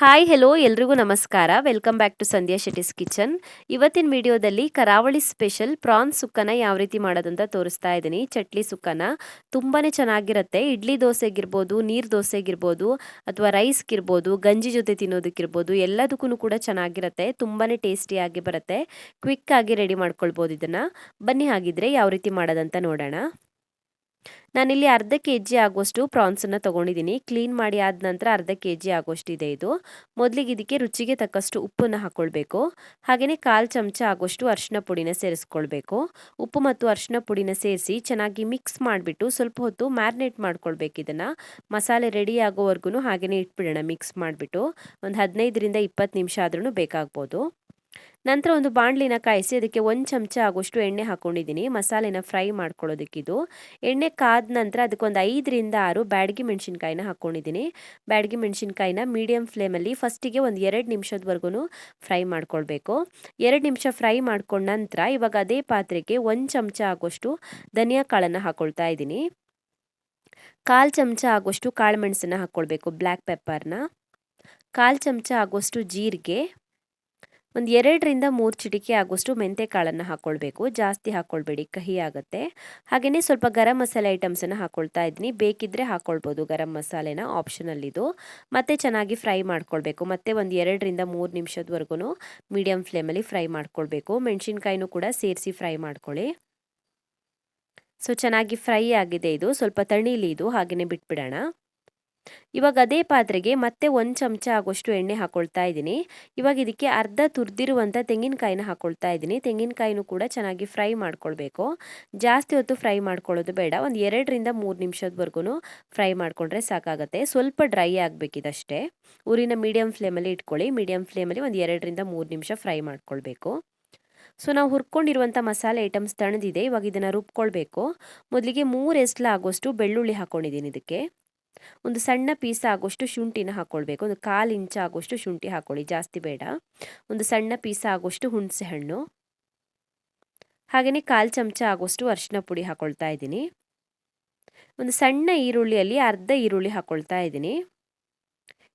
Hi hello ಎಲ್ರಿಗೂ ನಮಸ್ಕಾರ. Welcome back to Sandhya Shetty's kitchen ಇವತ್ತಿನ ವಿಡಿಯೋದಲ್ಲಿ ಕರಾವಳಿ ಸ್ಪೆಷಲ್ ಪ್ರಾನ್ ಸುಕ್ಕನ ಯಾವ ರೀತಿ ಮಾಡೋದಂತ ತೋರಿಸ್ತಾ ಇದ್ದೀನಿ. ಚಟ್ಲಿ ಸುಕ್ಕನ ತುಂಬಾ ಚೆನ್ನಾಗಿರುತ್ತೆ. ಇಡ್ಲಿ ದೋಸೆಗಿರ್ಬೋದು, ನೀರು ದೋಸೆಗಿರ್ಬೋದು, ಅಥವಾ ರೈಸ್ಗಿರ್ಬೋದು ಗಂಜಿ ಜೊತೆ ತಿನ್ನೋದಕ್ಕಿರ್ಬೋದು ಎಲ್ಲದಕ್ಕೂ ಕೂಡ ಚೆನ್ನಾಗಿರುತ್ತೆ. ತುಂಬಾ ಟೇಸ್ಟಿಯಾಗಿ ಬರುತ್ತೆ. ಕ್ವಿಕ್ಕಾಗಿ ರೆಡಿ ಮಾಡ್ಕೊಳ್ಬೋದು ಇದನ್ನು. ಬನ್ನಿ ಹಾಗಿದ್ರೆ ಯಾವ ರೀತಿ ಮಾಡೋದಂತ ನೋಡೋಣ. ನಾನಿಲ್ಲಿ ಅರ್ಧ ಕೆ ಜಿ ಆಗುವಷ್ಟು ಪ್ರಾನ್ಸನ್ನು ತೊಗೊಂಡಿದ್ದೀನಿ. ಕ್ಲೀನ್ ಮಾಡಿ ಆದ ನಂತರ ಅರ್ಧ ಕೆ ಜಿ ಆಗೋಷ್ಟು ಇದೆ. ಇದು ಮೊದಲಿಗೆ ಇದಕ್ಕೆ ರುಚಿಗೆ ತಕ್ಕಷ್ಟು ಉಪ್ಪನ್ನು ಹಾಕ್ಕೊಳ್ಬೇಕು ಹಾಗೆಯೇ ಕಾಲು ಚಮಚ ಆಗುವಷ್ಟು ಅರಿಶಿನ ಪುಡಿನ ಸೇರಿಸ್ಕೊಳ್ಬೇಕು. ಉಪ್ಪು ಮತ್ತು ಅರಿಶಿನ ಪುಡಿನ ಸೇರಿಸಿ ಚೆನ್ನಾಗಿ ಮಿಕ್ಸ್ ಮಾಡಿಬಿಟ್ಟು ಸ್ವಲ್ಪ ಹೊತ್ತು ಮ್ಯಾರಿನೇಟ್ ಮಾಡ್ಕೊಳ್ಬೇಕು ಇದನ್ನು. ಮಸಾಲೆ ರೆಡಿ ಆಗೋವರೆಗೂ ಹಾಗೆಯೇ ಇಟ್ಬಿಡೋಣ ಮಿಕ್ಸ್ ಮಾಡಿಬಿಟ್ಟು. ಒಂದು ಹದಿನೈದರಿಂದ ಇಪ್ಪತ್ತು ನಿಮಿಷ ಆದ್ರೂ ಬೇಕಾಗ್ಬೋದು. ನಂತರ ಒಂದು ಬಾಣಲಿನ ಕಾಯಿಸಿ ಅದಕ್ಕೆ ಒಂದು ಚಮಚ ಆಗೋಷ್ಟು ಎಣ್ಣೆ ಹಾಕ್ಕೊಂಡಿದ್ದೀನಿ ಮಸಾಲೆನ ಫ್ರೈ ಮಾಡ್ಕೊಳ್ಳೋದಕ್ಕಿದು. ಎಣ್ಣೆ ಕಾದ ನಂತರ ಅದಕ್ಕೊಂದು ಐದರಿಂದ ಆರು ಬ್ಯಾಡಗಿ ಮೆಣಸಿನ್ಕಾಯಿನ ಹಾಕ್ಕೊಂಡಿದ್ದೀನಿ ಬ್ಯಾಡಗಿ ಮೆಣಸಿನ್ಕಾಯಿನ ಮೀಡಿಯಮ್ ಫ್ಲೇಮಲ್ಲಿ ಫಸ್ಟಿಗೆ ಒಂದು ಎರಡು ನಿಮಿಷದವರೆಗೂ ಫ್ರೈ ಮಾಡ್ಕೊಳ್ಬೇಕು. ಎರಡು ನಿಮಿಷ ಫ್ರೈ ಮಾಡ್ಕೊಂಡ ನಂತರ ಇವಾಗ ಅದೇ ಪಾತ್ರೆಗೆ ಒಂದು ಚಮಚ ಆಗೋಷ್ಟು ಧನಿಯಾ ಕಾಳನ್ನು ಹಾಕ್ಕೊಳ್ತಾ ಇದ್ದೀನಿ. ಕಾಲು ಚಮಚ ಆಗೋಷ್ಟು ಕಾಳು ಮೆಣಸನ್ನು ಹಾಕ್ಕೊಳ್ಬೇಕು ಬ್ಲ್ಯಾಕ್ ಪೆಪ್ಪರ್ನ. ಕಾಲು ಚಮಚ ಆಗೋಷ್ಟು ಜೀರಿಗೆ. ಒಂದು ಎರಡರಿಂದ ಮೂರು ಚಿಟಿಕೆ ಆಗುವಷ್ಟು ಮೆಂತೆ ಕಾಳನ್ನು ಹಾಕ್ಕೊಳ್ಬೇಕು ಜಾಸ್ತಿ ಹಾಕ್ಕೊಳ್ಬೇಡಿ ಕಹಿ ಆಗುತ್ತೆ. ಹಾಗೆಯೇ ಸ್ವಲ್ಪ ಗರಂ ಮಸಾಲೆ ಐಟಮ್ಸನ್ನು ಹಾಕ್ಕೊಳ್ತಾ ಇದ್ದೀನಿ ಬೇಕಿದ್ದರೆ ಹಾಕ್ಕೊಳ್ಬೋದು ಗರಂ ಮಸಾಲೆನ ಆಪ್ಷನಲ್ ಇದು. ಮತ್ತೆ ಚೆನ್ನಾಗಿ ಫ್ರೈ ಮಾಡ್ಕೊಳ್ಬೇಕು. ಮತ್ತೆ ಒಂದು ಎರಡರಿಂದ ಮೂರು ನಿಮಿಷದವರೆಗೂ ಮೀಡಿಯಮ್ ಫ್ಲೇಮಲ್ಲಿ ಫ್ರೈ ಮಾಡ್ಕೊಳ್ಬೇಕು. ಮೆಣಸಿನ್ಕಾಯಿನೂ ಕೂಡ ಸೇರಿಸಿ ಫ್ರೈ ಮಾಡ್ಕೊಳ್ಳಿ. ಸೊ ಚೆನ್ನಾಗಿ ಫ್ರೈ ಆಗಿದೆ ಇದು. ಸ್ವಲ್ಪ ತಣ್ಣೀಲಿ ಇದು. ಹಾಗೆಯೇ ಬಿಟ್ಬಿಡೋಣ. ಇವಾಗ ಅದೇ ಪಾತ್ರೆಗೆ ಮತ್ತೆ ಒಂದು ಚಮಚ ಆಗೋಷ್ಟು ಎಣ್ಣೆ ಹಾಕೊಳ್ತಾ ಇದ್ದೀನಿ. ಇವಾಗ ಇದಕ್ಕೆ ಅರ್ಧ ತುರಿದಿರುವಂಥ ತೆಂಗಿನಕಾಯಿನ ಹಾಕೊಳ್ತಾ ಇದ್ದೀನಿ. ತೆಂಗಿನಕಾಯಿನೂ ಕೂಡ ಚೆನ್ನಾಗಿ ಫ್ರೈ ಮಾಡ್ಕೊಳ್ಬೇಕು. ಜಾಸ್ತಿ ಹೊತ್ತು ಫ್ರೈ ಮಾಡ್ಕೊಳ್ಳೋದು ಬೇಡ. ಒಂದು ಎರಡರಿಂದ ಮೂರು ನಿಮಿಷದವರೆಗೂ ಫ್ರೈ ಮಾಡಿಕೊಂಡ್ರೆ ಸಾಕಾಗುತ್ತೆ. ಸ್ವಲ್ಪ ಡ್ರೈ ಆಗಬೇಕಿದಷ್ಟೇ ಊರಿನ ಮೀಡಿಯಮ್ ಫ್ಲೇಮಲ್ಲಿ ಇಟ್ಕೊಳ್ಳಿ. ಮೀಡಿಯಮ್ ಫ್ಲೇಮಲ್ಲಿ ಒಂದು ಎರಡರಿಂದ ಮೂರು ನಿಮಿಷ ಫ್ರೈ ಮಾಡ್ಕೊಳ್ಬೇಕು. ಸೊ, ನಾವು ಹುರ್ಕೊಂಡಿರುವಂಥ ಮಸಾಲೆ ಐಟಮ್ಸ್ ತಣದಿದೆ. ಇವಾಗ ಇದನ್ನು ರುಬ್ಕೊಳ್ಬೇಕು. ಮೊದಲಿಗೆ ಮೂರು ಎಸ್ಲ ಆಗೋಷ್ಟು ಬೆಳ್ಳುಳ್ಳಿ ಹಾಕ್ಕೊಂಡಿದ್ದೀನಿ ಇದಕ್ಕೆ. ಒಂದು ಸಣ್ಣ ಪೀಸ್ ಆಗೋಷ್ಟು ಶುಂಠಿನ ಹಾಕ್ಕೊಳ್ಬೇಕು ಒಂದು ಕಾಲು ಇಂಚ ಆಗೋಷ್ಟು ಶುಂಠಿ ಹಾಕ್ಕೊಳ್ಳಿ ಜಾಸ್ತಿ ಬೇಡ. ಒಂದು ಸಣ್ಣ ಪೀಸ್ ಆಗೋಷ್ಟು ಹುಣಸೆ ಹಣ್ಣು. ಹಾಗೆಯೇ ಕಾಲು ಚಮಚ ಆಗೋಷ್ಟು ಅರಿಶಿನ ಪುಡಿ ಹಾಕ್ಕೊಳ್ತಾ ಇದ್ದೀನಿ. ಒಂದು ಸಣ್ಣ ಈರುಳ್ಳಿಯಲ್ಲಿ ಅರ್ಧ ಈರುಳ್ಳಿ ಹಾಕ್ಕೊಳ್ತಾ ಇದ್ದೀನಿ.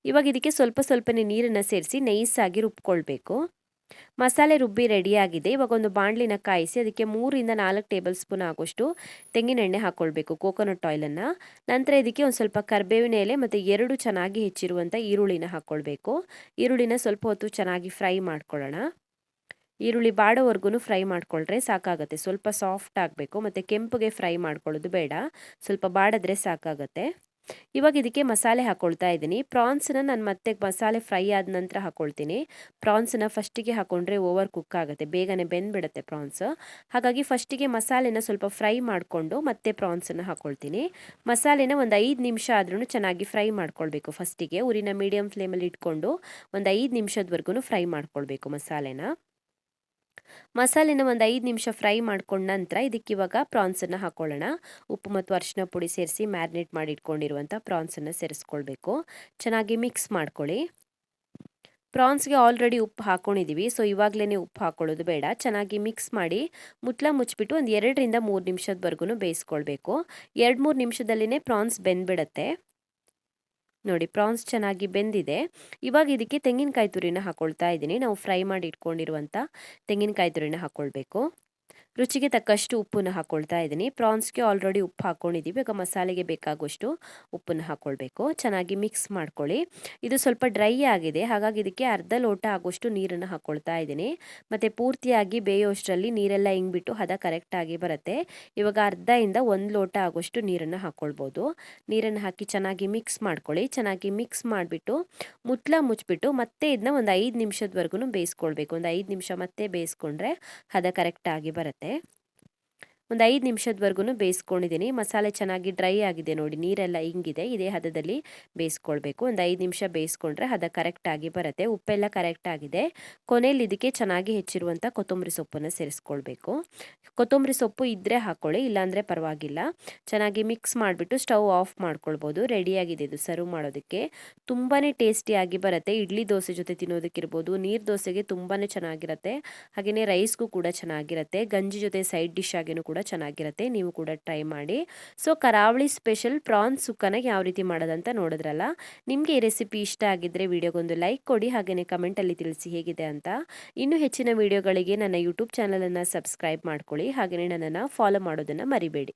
ಇವಾಗ ಇದಕ್ಕೆ ಸ್ವಲ್ಪ ಸ್ವಲ್ಪನೇ ನೀರನ್ನು ಸೇರಿಸಿ, ನೈಸಾಗಿ ರುಬ್ಕೊಳ್ಬೇಕು. ಮಸಾಲೆ ರುಬ್ಬಿ ರೆಡಿಯಾಗಿದೆ. ಇವಾಗ ಒಂದು ಬಾಣಲಿನ ಕಾಯಿಸಿ ಅದಕ್ಕೆ ಮೂರಿಂದ ನಾಲ್ಕು ಟೇಬಲ್ ಸ್ಪೂನ್ ಆಗೋಷ್ಟು ತೆಂಗಿನ ಎಣ್ಣೆ ಹಾಕ್ಕೊಳ್ಬೇಕು ಕೋಕೋನಟ್ ಆಯಿಲನ್ನು. ನಂತರ ಇದಕ್ಕೆ ಒಂದು ಸ್ವಲ್ಪ ಕರ್ಬೇವಿನ ಎಲೆ ಮತ್ತು ಎರಡು ಚೆನ್ನಾಗಿ ಹೆಚ್ಚಿರುವಂಥ ಈರುಳ್ಳಿನ ಹಾಕ್ಕೊಳ್ಬೇಕು ಈರುಳ್ಳಿನ ಸ್ವಲ್ಪ ಹೊತ್ತು ಚೆನ್ನಾಗಿ ಫ್ರೈ ಮಾಡ್ಕೊಳ್ಳೋಣ. ಈರುಳ್ಳಿ ಬಾಡೋವರೆಗೂ ಫ್ರೈ ಮಾಡ್ಕೊಳ್ರೆ ಸಾಕಾಗುತ್ತೆ. ಸ್ವಲ್ಪ ಸಾಫ್ಟ್ ಆಗಬೇಕು, ಮತ್ತು ಕೆಂಪುಗೆ ಫ್ರೈ ಮಾಡ್ಕೊಳ್ಳೋದು ಬೇಡ. ಸ್ವಲ್ಪ ಬಾಡಿದ್ರೆ ಸಾಕಾಗುತ್ತೆ. ಇವಾಗ ಇದಕ್ಕೆ ಮಸಾಲೆ ಹಾಕ್ಕೊಳ್ತಾ ಇದ್ದೀನಿ. ಪ್ರಾನ್ಸನ್ನ ನಾನು ಮತ್ತೆ ಮಸಾಲೆ ಫ್ರೈ ಆದ ನಂತರ ಹಾಕ್ಕೊಳ್ತೀನಿ ಪ್ರಾನ್ಸನ್ನ ಫಸ್ಟಿಗೆ ಹಾಕ್ಕೊಂಡ್ರೆ ಓವರ್ ಕುಕ್ ಆಗುತ್ತೆ. ಬೇಗನೆ ಬೆಂದ್ಬಿಡುತ್ತೆ ಪ್ರಾನ್ಸ್. ಹಾಗಾಗಿ ಫಸ್ಟಿಗೆ ಮಸಾಲೆನ ಸ್ವಲ್ಪ ಫ್ರೈ ಮಾಡಿಕೊಂಡು ಮತ್ತೆ ಪ್ರಾನ್ಸನ್ನು ಹಾಕ್ಕೊಳ್ತೀನಿ ಮಸಾಲೆನ ಒಂದು ಐದು ನಿಮಿಷ ಆದ್ರೂ ಚೆನ್ನಾಗಿ ಫ್ರೈ ಮಾಡ್ಕೊಳ್ಬೇಕು ಫಸ್ಟಿಗೆ. ಊರಿನ ಮೀಡಿಯಮ್ ಫ್ಲೇಮಲ್ಲಿ ಇಟ್ಕೊಂಡು ಒಂದು ಐದು ನಿಮಿಷದವರೆಗೂ ಫ್ರೈ ಮಾಡ್ಕೊಳ್ಬೇಕು ಮಸಾಲೆನ. ಮಸಾಲೆನ ಒಂದು ಐದು ನಿಮಿಷ ಫ್ರೈ ಮಾಡ್ಕೊಂಡ ನಂತರ ಇದಕ್ಕೆ ಇವಾಗ ಪ್ರಾನ್ಸನ್ನು ಹಾಕ್ಕೊಳ್ಳೋಣ ಉಪ್ಪು ಮತ್ತು ಅರಿಶಿನ ಪುಡಿ ಸೇರಿಸಿ ಮ್ಯಾರಿನೇಟ್ ಮಾಡಿ ಇಟ್ಕೊಂಡಿರುವಂಥ ಪ್ರಾನ್ಸನ್ನು ಸೇರಿಸ್ಕೊಳ್ಬೇಕು. ಚೆನ್ನಾಗಿ ಮಿಕ್ಸ್ ಮಾಡ್ಕೊಳ್ಳಿ. ಪ್ರಾನ್ಸ್ಗೆ ಆಲ್ರೆಡಿ ಉಪ್ಪು ಹಾಕ್ಕೊಂಡಿದ್ದೀವಿ ಸೊ ಇವಾಗಲೇ ಉಪ್ಪು ಹಾಕ್ಕೊಳ್ಳೋದು ಬೇಡ. ಚೆನ್ನಾಗಿ ಮಿಕ್ಸ್ ಮಾಡಿ ಮುಟ್ಲ ಮುಚ್ಚಿಬಿಟ್ಟು ಒಂದು ಎರಡರಿಂದ ಮೂರು ನಿಮಿಷದವರೆಗೂ ಬೇಯಿಸ್ಕೊಳ್ಬೇಕು. ಎರಡು ಮೂರು ನಿಮಿಷದಲ್ಲಿನೇ ಪ್ರಾನ್ಸ್ ಬೆಂದ್ಬಿಡತ್ತೆ. ನೋಡಿ ಪ್ರಾನ್ಸ್ ಚೆನ್ನಾಗಿ ಬೆಂದಿದೆ. ಇವಾಗ ಇದಕ್ಕೆ ತೆಂಗಿನಕಾಯಿ ತುರಿನ ಹಾಕ್ಕೊಳ್ತಾ ಇದ್ದೀನಿ. ನಾವು ಫ್ರೈ ಮಾಡಿ ಇಟ್ಕೊಂಡಿರುವಂಥ ತೆಂಗಿನಕಾಯಿ ತುರಿನ ಹಾಕ್ಕೊಳ್ಬೇಕು ರುಚಿಗೆ ತಕ್ಕಷ್ಟು ಉಪ್ಪನ್ನು ಹಾಕ್ಕೊಳ್ತಾ ಇದ್ದೀನಿ. ಪ್ರಾನ್ಸ್ಗೆ ಆಲ್ರೆಡಿ ಉಪ್ಪು ಹಾಕ್ಕೊಂಡಿದ್ದೀವಿ ಈಗ ಮಸಾಲೆಗೆ ಬೇಕಾಗುವಷ್ಟು ಉಪ್ಪನ್ನು ಹಾಕ್ಕೊಳ್ಬೇಕು ಚೆನ್ನಾಗಿ ಮಿಕ್ಸ್ ಮಾಡ್ಕೊಳ್ಳಿ. ಇದು ಸ್ವಲ್ಪ ಡ್ರೈ ಆಗಿದೆ. ಹಾಗಾಗಿ ಇದಕ್ಕೆ ಅರ್ಧ ಲೋಟ ಆಗುವಷ್ಟು ನೀರನ್ನು ಹಾಕ್ಕೊಳ್ತಾ ಇದ್ದೀನಿ. ಮತ್ತು ಪೂರ್ತಿಯಾಗಿ ಬೇಯೋಷ್ಟರಲ್ಲಿ ನೀರೆಲ್ಲ ಹಿಂಗ್ಬಿಟ್ಟು ಹದ ಕರೆಕ್ಟಾಗಿ ಬರುತ್ತೆ. ಇವಾಗ ಅರ್ಧದಿಂದ ಒಂದು ಲೋಟ ಆಗುವಷ್ಟು ನೀರನ್ನು ಹಾಕ್ಕೊಳ್ಬೋದು ನೀರನ್ನು ಹಾಕಿ ಚೆನ್ನಾಗಿ ಮಿಕ್ಸ್ ಮಾಡ್ಕೊಳ್ಳಿ. ಚೆನ್ನಾಗಿ ಮಿಕ್ಸ್ ಮಾಡಿಬಿಟ್ಟು ಮುಟ್ಲ ಮುಚ್ಚಿಬಿಟ್ಟು ಮತ್ತೆ ಇದನ್ನ ಒಂದು ಐದು ನಿಮಿಷದವರೆಗೂ ಬೇಯಿಸ್ಕೊಳ್ಬೇಕು. ಒಂದು ಐದು ನಿಮಿಷ ಮತ್ತೆ ಬೇಯಿಸ್ಕೊಂಡ್ರೆ ಹದ ಕರೆಕ್ಟಾಗಿ ಬರುತ್ತೆ. って。ಒಂದು ಐದು ನಿಮಿಷದವರೆಗೂ ಬೇಯಿಸ್ಕೊಂಡಿದ್ದೀನಿ. ಮಸಾಲೆ ಚೆನ್ನಾಗಿ ಡ್ರೈ ಆಗಿದೆ ನೋಡಿ, ನೀರೆಲ್ಲ ಹಿಂಗಿದೆ ಇದೇ ಹದದಲ್ಲಿ ಬೇಯಿಸ್ಕೊಳ್ಬೇಕು. ಒಂದು ಐದು ನಿಮಿಷ ಬೇಯಿಸ್ಕೊಂಡ್ರೆ ಹದ ಕರೆಕ್ಟಾಗಿ ಬರುತ್ತೆ. ಉಪ್ಪೆಲ್ಲ ಕರೆಕ್ಟಾಗಿದೆ ಕೊನೆಯಲ್ಲಿ ಇದಕ್ಕೆ ಚೆನ್ನಾಗಿ ಹೆಚ್ಚಿರುವಂಥ ಕೊತ್ತಂಬರಿ ಸೊಪ್ಪನ್ನು ಸೇರಿಸ್ಕೊಳ್ಬೇಕು. ಕೊತ್ತಂಬರಿ ಸೊಪ್ಪು ಇದ್ದರೆ ಹಾಕ್ಕೊಳ್ಳಿ ಇಲ್ಲಾಂದರೆ ಪರವಾಗಿಲ್ಲ. ಚೆನ್ನಾಗಿ ಮಿಕ್ಸ್ ಮಾಡಿಬಿಟ್ಟು ಸ್ಟವ್ ಆಫ್ ಮಾಡ್ಕೊಳ್ಬೋದು. ರೆಡಿಯಾಗಿದೆ ಇದು ಸರ್ವ್ ಮಾಡೋದಕ್ಕೆ. ತುಂಬಾ ಟೇಸ್ಟಿಯಾಗಿ ಬರುತ್ತೆ. ಇಡ್ಲಿ ದೋಸೆ ಜೊತೆ ತಿನ್ನೋದಕ್ಕಿರ್ಬೋದು. ನೀರು ದೋಸೆಗೆ ತುಂಬಾ ಚೆನ್ನಾಗಿರುತ್ತೆ. ಹಾಗೆಯೇ ರೈಸ್ಗೂ ಕೂಡ ಚೆನ್ನಾಗಿರುತ್ತೆ. ಗಂಜಿ ಜೊತೆ ಸೈಡ್ ಡಿಶ್ ಆಗಿನೂ ಕೂಡ ಕೂಡ ಚೆನ್ನಾಗಿರುತ್ತೆ, ನೀವು ಕೂಡ ಟ್ರೈ ಮಾಡಿ. ಸೊ, ಕರಾವಳಿ ಸ್ಪೆಷಲ್ ಪ್ರಾನ್ ಸುಕ್ಕನ ಯಾವ ರೀತಿ ಮಾಡೋದಂತ ನೋಡಿದ್ರಲ್ಲ, ನಿಮಗೆ ಈ ರೆಸಿಪಿ ಇಷ್ಟ ಆಗಿದ್ದರೆ ವಿಡಿಯೋಗೊಂದು ಲೈಕ್ ಕೊಡಿ ಹಾಗೆಯೇ ಕಮೆಂಟಲ್ಲಿ ತಿಳಿಸಿ ಹೇಗಿದೆ ಅಂತ. ಇನ್ನೂ ಹೆಚ್ಚಿನ ವಿಡಿಯೋಗಳಿಗೆ ನನ್ನ ಯೂಟ್ಯೂಬ್ ಚಾನಲನ್ನು ಸಬ್ಸ್ಕ್ರೈಬ್ ಮಾಡ್ಕೊಳ್ಳಿ ಹಾಗೆಯೇ ನನ್ನನ್ನು ಫಾಲೋ ಮಾಡೋದನ್ನು ಮರಿಬೇಡಿ.